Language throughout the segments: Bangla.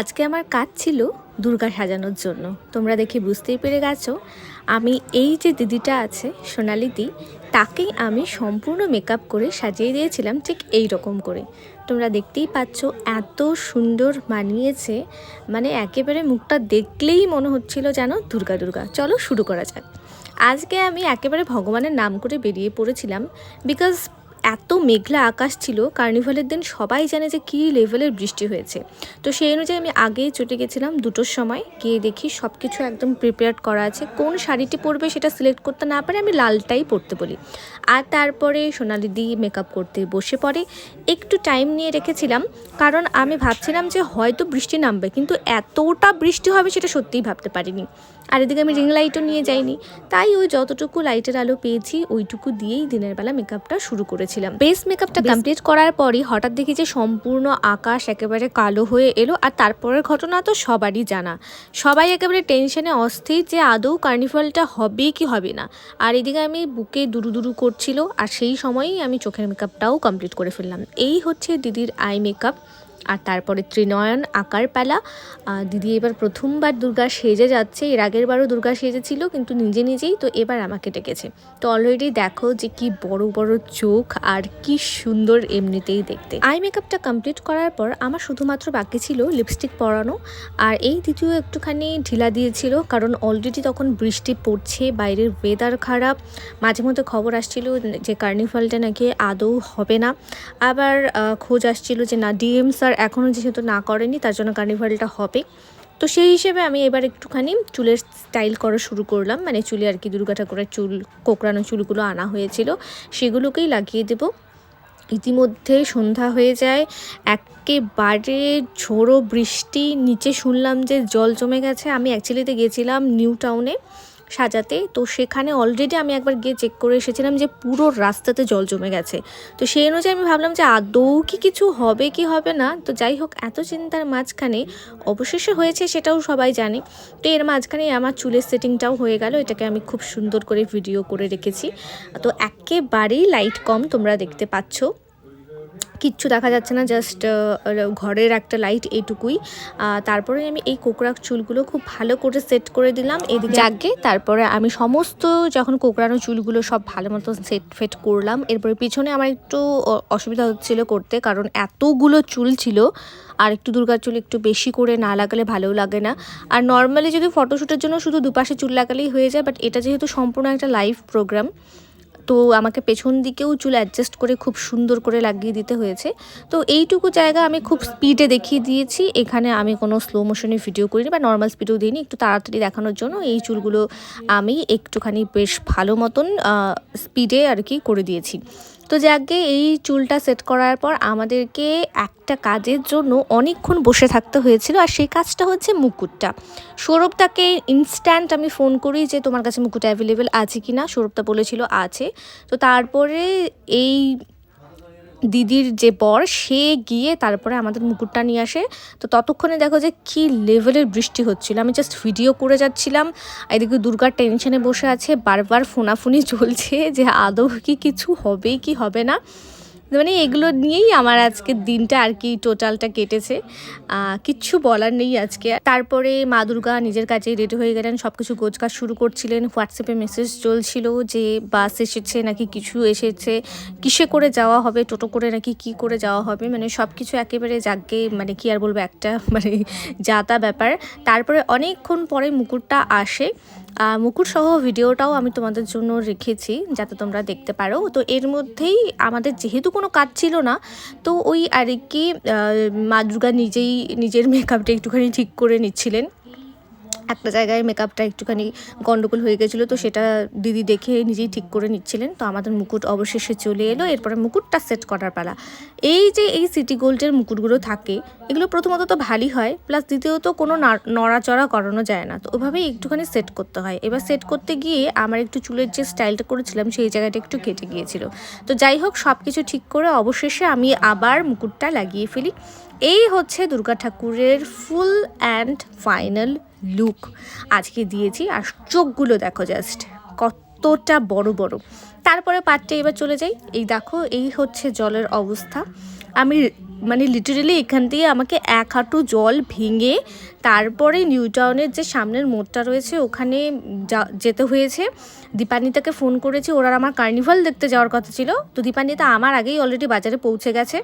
আজকে আমার কাজ ছিল দুর্গা সাজানোর জন্য। তোমরা দেখে বুঝতেই পেরে গেছো, আমি এই যে দিদিটা আছে, সোনালিদি, তাকেই আমি সম্পূর্ণ মেকআপ করে সাজিয়ে দিয়েছিলাম ঠিক এই রকম করে। তোমরা দেখতেই পাচ্ছ এত সুন্দর মানিয়েছে মানে একেবারে মুখটা দেখলেই মনে হচ্ছিল যেন দুর্গা দুর্গা। চলো শুরু করা যাক। আজকে আমি একেবারে ভগবানের নাম করে বেরিয়ে পড়েছিলাম বিকজ এত মেঘলা আকাশ ছিল, কার্নিভালের দিন সবাই জানে যে কী লেভেলের বৃষ্টি হয়েছে। তো সেই অনুযায়ী আমি আগেই চটে গেছিলাম দুটোর সময়, গিয়ে দেখি সব কিছু একদম প্রিপেয়ার করা আছে। কোন শাড়িটি পরবে সেটা সিলেক্ট করতে না পারে, আমি লালটাই পরতে বলি। আর তারপরে সোনালি দি মেকআপ করতে বসে পড়ে। একটু টাইম নিয়ে রেখেছিলাম, কারণ আমি ভাবছিলাম যে হয়তো বৃষ্টি নামবে, কিন্তু এতটা বৃষ্টি হবে সেটা সত্যিই ভাবতে পারিনি। আর এদিকে আমি রিং লাইটও নিয়ে যাইনি। তাই ওই যতটুকু লাইটের আলো পেয়েছি ওইটুকু দিয়েই দিনের বেলা মেকআপটা শুরু করেছিলাম। বেস মেকআপটা কমপ্লিট করার পরই হঠাৎ দেখি যে সম্পূর্ণ আকাশ একেবারে কালো হয়ে এলো আর তারপরের ঘটনা তো সবারই জানা। সবাই একেবারে টেনশনে অস্থির যে আদৌ কার্নিভালটা হবে কি হবে না। আর এদিকে আমি বুকে দুরু দুরু করছিল আর সেই সময়ই আমি চোখের মেকআপটাও কমপ্লিট করে ফেললাম। এই হচ্ছে দিদির আই মেকআপ আর তারপরে ত্রিনয়ন, আকার পালা। দিদি এবার প্রথমবার দুর্গা সেজে যাচ্ছে। এর আগের বারও দুর্গা সেজেছিল কিন্তু নিজে নিজেই তো এবার আমাকে ডেকেছে। তো অলরেডি দেখো যে কি বড় বড় চোখ আর কি সুন্দর এমনিতেই দেখতে। আই মেকআপটা কমপ্লিট করার পর আমার শুধুমাত্র বাকি ছিল লিপস্টিক পরানো। আর এই দ্বিতীয় একটুখানি ঢিলা দিয়েছিল, কারণ অলরেডি তখন বৃষ্টি পড়ছে, বাইরের ওয়েদার খারাপ। মাঝে মধ্যে খবর আসছিল যে কার্নিভালটা নাকি আদৌ হবে না। আবার খোঁজ আসছিল যে না ডিএম স্যার এখনও যেহেতু না করেনি, তার জন্য কার্নিভালটা হবে। তো সেই হিসেবে আমি এবার একটুখানি চুলের স্টাইল করা শুরু করলাম। মানে চুলে আর কি দুর্গা ঠাকুরের চুল, কোকড়ানো চুলগুলো আনা হয়েছিল, সেগুলোকেই লাগিয়ে দেবো। ইতিমধ্যে সন্ধ্যা হয়ে যায়, একেবারে ঝোড়ো বৃষ্টি, নিচে শুনলাম যে জল জমে গেছে। আমি অ্যাকচুয়ালিতে গেছিলাম নিউ টাউনে। সাজাতে, তো সেখানে অলরেডি আমি একবার গিয়ে চেক করে এসেছিলাম যে পুরো রাস্তাতে জল জমে গেছে। তো সেই অনুযায়ী আমি ভাবলাম যে আদৌ কি কিছু হবে, কি হবে না? তো যাই হোক, এত চিন্তার মাঝখানে অবশেষে হয়েছে সেটাও সবাই জানে। তো এর মাঝখানে আমার চুলের সেটিংটাও হয়ে গেল, এটাকে আমি খুব সুন্দর করে ভিডিও করে রেখেছি। তো একেবারেই লাইট কম তোমরা দেখতে পাচ্ছ। কিচ্ছু দেখা যাচ্ছে না জাস্ট ঘরের একটা লাইট এইটুকুই। আহ, তারপরে আমি এই কোকড়া চুলগুলো খুব ভালো করে সেট করে দিলাম। এদিকে জাগে তারপরে আমি সমস্ত যখন কোকড়ানো চুলগুলো সব ভালো মতো সেট ফেট করলাম এরপরে পিছনে আমার একটু অসুবিধা হচ্ছিল করতে কারণ এতগুলো চুল ছিল আর একটু দুর্গার চুল একটু বেশি করে না লাগালে ভালোও লাগে না। আর নর্মালি যদি ফটোশ্যুটের জন্য শুধু দুপাশে চুল লাগালেই হয়ে যায় বাট এটা যেহেতু সম্পূর্ণ একটা লাইভ প্রোগ্রাম তো আমাকে পেছন দিকেও চুল অ্যাডজাস্ট করে খুব সুন্দর করে লাগিয়ে দিতে হয়েছে। তো এইটুকু জায়গা আমি খুব স্পিডে দেখিয়ে দিয়েছি। এখানে আমি কোনো স্লো মোশনে ভিডিও করিনি বা নর্মাল স্পিডেও দিইনি। একটু তাড়াতাড়ি দেখানোর জন্য এই চুলগুলো আমি একটুখানি বেশ ভালো মতন স্পিডে আর কি করে দিয়েছি। তো যাকে এই চুলটা সেট করার পর আমাদেরকে একটা কাজের জন্য অনেকক্ষণ বসে থাকতে হয়েছিল, আর সেই কাজটা হচ্ছে মুকুটটা। সৌরভটাকে ইনস্ট্যান্ট আমি ফোন করি যে, তোমার কাছে মুকুট অ্যাভেলেবেল আছে কি না সৌরভটা বলেছিল, আছে। তো তারপরে এই দিদির যে বর, সে গিয়ে তারপরে আমাদের মুকুটটা নিয়ে আসে। তো ততক্ষণে দেখো যে কি লেভেলের বৃষ্টি হচ্ছিল। আমি জাস্ট ভিডিও করে যাচ্ছিলাম। এদিকে দুর্গার টেনশনে বসে আছে। বারবার ফোনাফুনি চলছে যে আদৌ কি কিছু হবে কি হবে না। মানে এগুলো নিয়েই আমার আজকের দিনটা আর কি টোটালটা কেটেছে। কিচ্ছু বলার নেই আজকে। তারপরে মা দুর্গা নিজের কাজে রেডি হয়ে গেলেন সব কিছু গোছকাজ শুরু করছিলেন। হোয়াটসঅ্যাপে মেসেজ চলছিল যে বাস এসেছে নাকি কিছু এসেছে, কিসে করে যাওয়া হবে, টোটো করে নাকি কি করে যাওয়া হবে মানে সব কিছু একেবারে যাকে মানে কি আর বলব একটা মানে যাতা ব্যাপার। তারপরে অনেকক্ষণ পরে মুকুটটা আসে। আহ, মুকুট সহ ভিডিওটাও আমি তোমাদের জন্য রেখেছি যাতে তোমরা দেখতে পারো। তো এর মধ্যেই আমাদের যেহেতু কোনো কাজ ছিল না তো ওই আর কি মা দুর্গা নিজেই নিজের মেকআপটা একটুখানি ঠিক করে নিচ্ছিলেন। একটা জায়গায় মেকআপটা একটুখানি গন্ডগোল হয়ে গেছিল, তো সেটা দিদি দেখে নিজেই ঠিক করে নিচ্ছিলেন। তো আমাদের মুকুট অবশেষে চলে এলো, এরপরে মুকুটটা সেট করার পালা। এই যে এই সিটি গোল্ডের মুকুটগুলো থাকে, এগুলো প্রথমত তো ভারী হয়, প্লাস দ্বিতীয়ত কোনো নড়াচড়া করানো যায় না, তো ওভাবেই একটুখানি সেট করতে হয়। এবার সেট করতে গিয়ে আমার একটু চুলের যে স্টাইলটা করেছিলাম, সেই জায়গাটা একটু কেটে গিয়েছিল। তো যাই হোক সব কিছু ঠিক করে অবশেষে আমি আবার মুকুটটা লাগিয়ে ফেলি। এই হচ্ছে দুর্গা ঠাকুরের ফুল অ্যান্ড ফাইনাল লুক। আজকে দিয়েছি, আর চোখগুলো দেখো জাস্ট কতটা বড় বড়। তারপরে পাটটা এবার চলে যাই। এই দেখো, এই হচ্ছে জলের অবস্থা। আমি মানে লিটারেলি এখান থেকে আমাকে এক হাঁটু জল ভেঙে তারপরে নিউ টাউনের যে সামনের মোড়টা রয়েছে, ওখানে যেতে হয়েছে। দীপানিতাকে ফোন করেছি, ওরা আমার কার্নিভাল দেখতে যাওয়ার কথা ছিল। তো দীপানিতা আমার আগেই অলরেডি বাজারে পৌঁছে গেছে।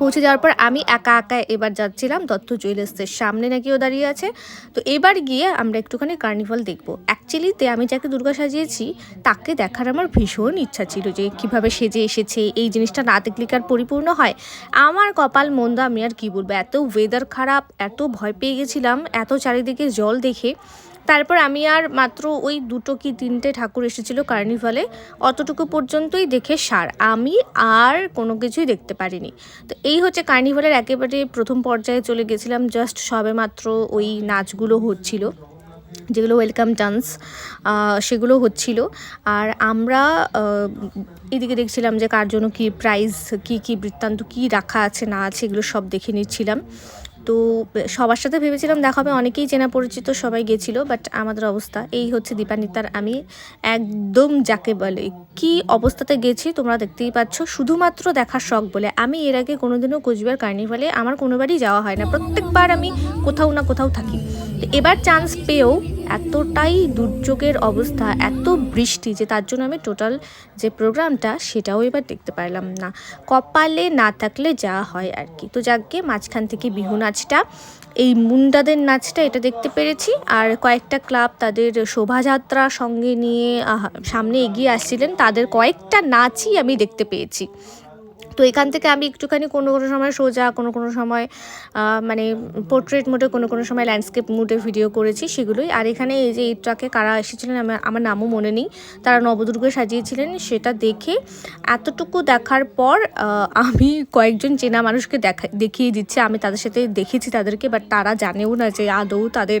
পৌঁছে যাওয়ার পর আমি একা একা এবার যাচ্ছিলাম দত্ত জুয়েলার্সের সামনে নাকি ও দাঁড়িয়ে আছে। তো এবার গিয়ে আমরা একটুখানি কার্নিভাল দেখব। অ্যাকচুয়ালিতে আমি যাকে দুর্গা সাজিয়েছি, তাকে দেখার আমার ভীষণ ইচ্ছা ছিল যে কীভাবে সেজে এসেছে, এই জিনিসটা না দেখলে আর পরিপূর্ণ হয়? আমার কপাল মন্দ আমি আর কি বলব, এত ওয়েদার খারাপ, এত ভয় পেয়ে গেছিলাম, এত চারিদিকে জল দেখে। তারপর আমি আর মাত্র ওই দুটো কি তিনটে ঠাকুর এসেছিল কার্নিভালে, অতটুকু পর্যন্তই দেখে সার। আমি আর কোনো কিছুই দেখতে পারিনি। তো এই হচ্ছে কার্নিভালের একেবারে প্রথম পর্যায়ে চলে গেছিলাম জাস্ট সবে মাত্র ওই নাচগুলো হচ্ছিল, যেগুলো ওয়েলকাম ডান্স সেগুলো হচ্ছিল। আর আমরা এদিকে দেখছিলাম যে কার জন্য কী প্রাইজ কী কী বৃত্তান্ত, কী রাখা আছে, না আছে, এগুলো সব দেখে নিচ্ছিলাম। তো সবার সাথে ভেবেছিলাম দেখা হবে। অনেকেই চেনা পরিচিত সবাই গেছিল বাট আমাদের অবস্থা এই হচ্ছে দীপানিতার আমি একদম যাকে বলে, কি অবস্থাতে গেছি তোমরা দেখতেই পাচ্ছ? শুধুমাত্র দেখার শখ বলে। আমি এর আগে কোনোদিনও কোচবিহার কার্নিভালে আমার কোনোবারই যাওয়া হয় না। প্রত্যেকবার আমি কোথাও না কোথাও থাকি। এবার চান্স পেয়েও এতটাই দুর্যোগের অবস্থা, এত বৃষ্টি যে তার জন্য আমি টোটাল যে প্রোগ্রামটা সেটাও এবার দেখতে পারলাম না। কপালে না থাকলে যা হয় আর কি। তো যাকে মাঝখান থেকে বিহু নাচটা, এই মুন্ডাদের নাচটা এটা দেখতে পেরেছি। আর কয়েকটা ক্লাব তাদের শোভাযাত্রা সঙ্গে নিয়ে সামনে এগিয়ে আসছিলেন। তাদের কয়েকটা নাচই আমি দেখতে পেয়েছি। তো এখান থেকে আমি একটুখানি কোনো কোনো সময় সোজা, কোনো কোনো সময় মানে পোর্ট্রেট মোডে কোনো কোনো সময় ল্যান্ডস্কেপ মোডে ভিডিও করেছি সেগুলোই। আর এখানে এই যে এই ট্রাকে কারা এসেছিলেন, আমার আমার নামও মনে নেই। তারা নবদুর্গ সাজিয়েছিলেন সেটা দেখে এতটুকু দেখার পর আমি কয়েকজন চেনা মানুষকে দেখা, দেখিয়ে দিচ্ছি। আমি তাদের সাথে দেখেছি তাদেরকে বাট তারা জানেও না যে আদৌ তাদের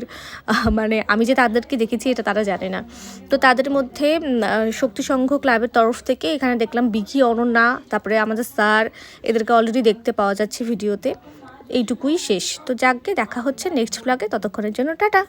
মানে আমি যে তাদেরকে দেখেছি এটা তারা জানে না। তো তাদের মধ্যে শক্তি সংঘ ক্লাবের তরফ থেকে এখানে দেখলাম বিকি, অনন্যা, তারপরে আমাদের স্যার এদেরকে অলরেডি দেখতে পাওয়া যাচ্ছে ভিডিওতে। এইটুকুই শেষ। তো যাকে দেখা হচ্ছে নেক্সট ব্লগে ততক্ষণের জন্য টাটা।